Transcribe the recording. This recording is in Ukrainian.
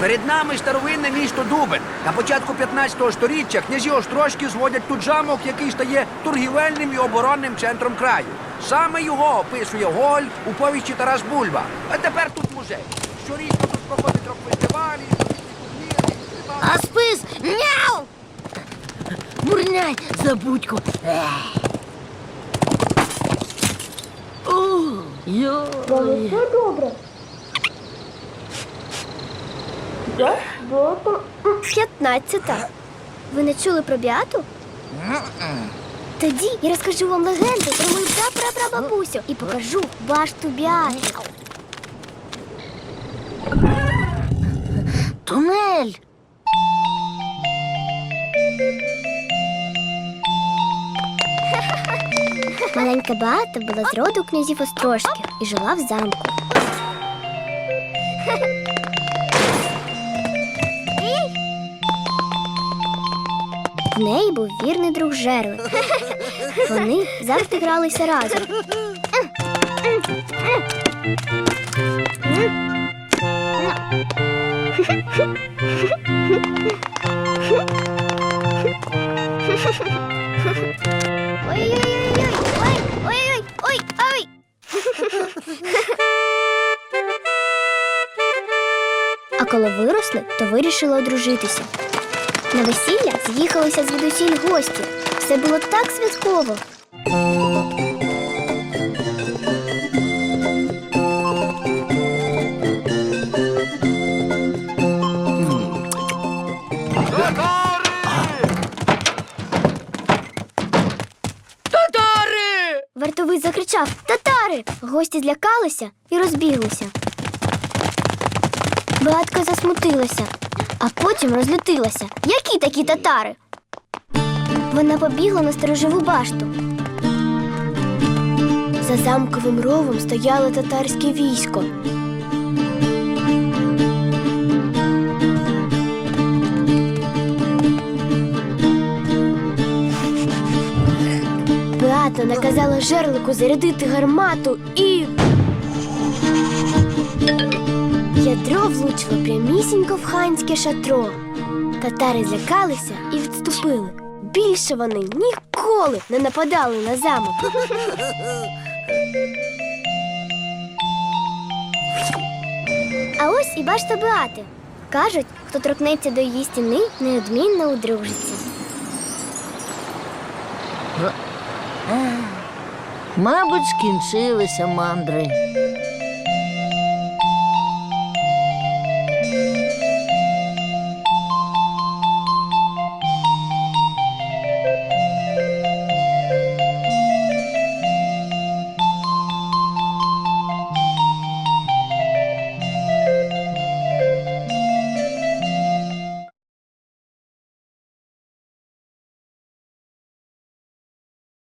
Перед нами старовинне місто Дубен. На початку 15-го сторіччя князі Острозькі зводять тут замок, який стає торгівельним і оборонним центром краю. Саме його описує Голь у повісті Тарас Бульба. А тепер тут музей. Щорічно няу! Бурняй, забудьку. О, йо. Все добре. Де Беата? П'ятнадцята. Ви не чули про Біату? Тоді я розкажу вам легенду про мою прапрапрабабусю і покажу башту Біати. Тунель. Маленька Беата була з роду князів Острожських і жила в замку. В неї був вірний друг Жерлик. Вони завжди гралися разом. Ой-ой-ой-ой! А коли виросли, то вирішили одружитися. На весілля з'їхалися звідусіль гості. Все було так святково. Татари! Вартовий закричав Татари! Гості злякалися і розбіглися. Беатка засмутилася, а потім розлютилася. Які такі татари? Вона побігла на сторожову башту. За замковим ровом стояло татарське військо. Беата наказала жерлику зарядити гармату і. Ядро влучило прямісінько в ханське шатро. Татари злякалися і відступили. Більше вони ніколи не нападали на замок. А ось і башта Беати. Кажуть, хто торкнеться до її стіни, неодмінно одружиться. Мабуть, скінчилися мандри.